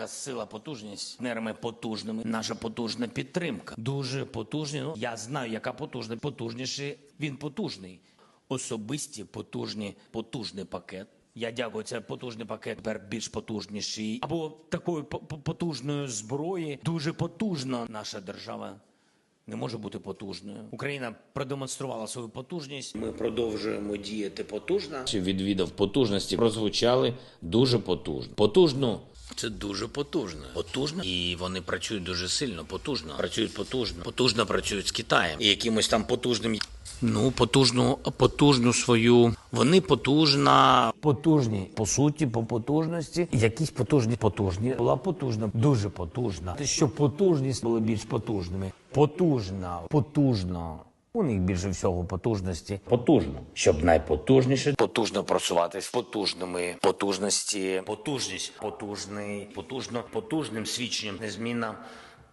яка сила, потужність нерами потужними. Наша потужна підтримка. Дуже потужні. Ну я знаю, яка потужна. Потужніший він потужний. Особисті, потужні, потужний пакет. Я дякую, це потужний пакет, тепер більш потужніший. Або такої по- по- потужної зброї. Дуже потужна наша держава не може бути потужною. Україна продемонструвала свою потужність. Ми продовжуємо діяти потужно. Відвідав потужності, прозвучали дуже потужно. Потужно. Це дуже потужно. Потужно. І вони працюють дуже сильно, потужно. Працюють потужно. Потужно працюють з Китаєм. І якимось там потужним. Ну, потужну, потужну свою. Вони потужна. Потужні, по суті, по потужності. Якісь потужні, потужні. Була потужна, дуже потужна. Те, що потужність були більш потужними. Потужна, потужна. У них більше всього потужності. Потужно, щоб найпотужніше потужно просуватись потужними потужності, потужність, потужний, потужно, потужним свідченням незмінна.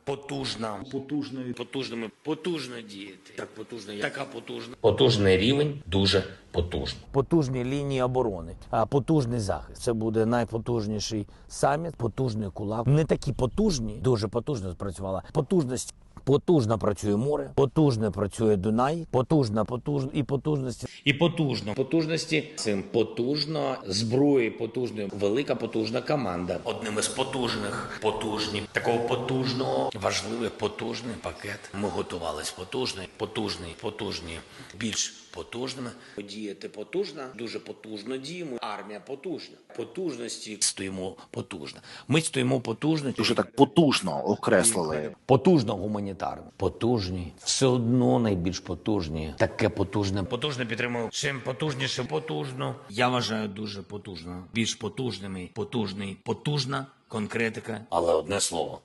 Потужна, потужною, потужними, потужно діяти. Так потужно, як- така потужна. Потужний рівень, дуже потужно. Потужні лінії оборони, а потужний захист. Це буде найпотужніший саміт, потужний кулак. Не такі потужні, дуже потужно спрацювала. Потужність. Потужно працює море, потужно працює Дунай, потужна, потужна і потужності. І потужно. Потужності цим потужно, зброї потужної, велика потужна команда. Одним із потужних, потужні, такого потужного, важливий потужний пакет. Ми готувались потужний, потужний, потужні, більш потужними. Діяти потужно, дуже потужно діємо. Армія потужна. Потужності стоїмо потужно. Ми стоїмо потужно. Дуже так потужно окреслили. Потужно гуманітарно. Потужні. Все одно найбільш потужні. Таке потужне. Потужне підтримую. Чим потужніше, потужно. Я вважаю дуже потужно. Більш потужними. Потужний. Потужна конкретика. Але одне слово.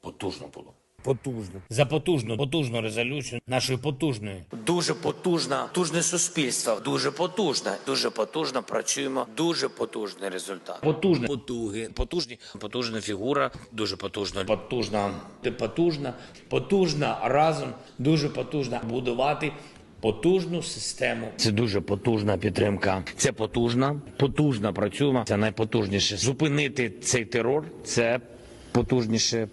Потужно було. Потужно. За потужну, потужну резолюцію нашої потужної. Дуже потужна, потужне суспільство. Дуже потужна. Дуже потужно працюємо. Дуже потужний результат. Потужне. Потуги. Потужні. Потужна фігура. Дуже потужна. Потужна. Ти потужна. Потужна разом. Дуже потужна. Будувати. Потужну систему. Це дуже потужна підтримка. Це потужна, потужна працюємо. Це найпотужніше. Зупинити цей терор. Це потужніше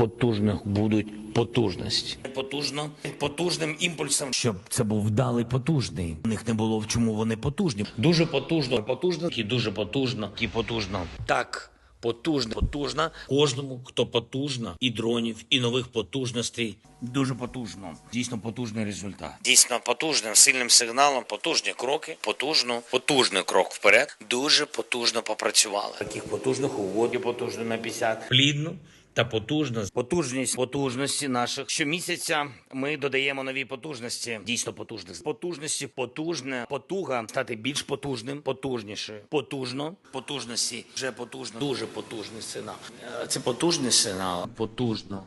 потужних будуть потужності. Потужно, потужним імпульсом, щоб це був вдалий потужний. У них не було в чому вони потужні. Дуже потужно, потужно і дуже потужно, і потужно. Так. Потужно, потужна кожному, хто потужна, і дронів, і нових потужностей. Дуже потужно. Дійсно потужний результат. Дійсно потужним, сильним сигналом, потужні кроки, потужно, потужний крок вперед. Дуже потужно попрацювали. Таких потужних угод, потужно на 50. Плідно та потужно. Потужність потужності наших. Щомісяця ми додаємо нові потужності. Дійсно потужних. Потужності, потужне, потуга стати більш потужним, потужніше. Потужно, потужності, вже потужно, дуже потужний сигнал. Е, Це потужний сигнал. Потужно.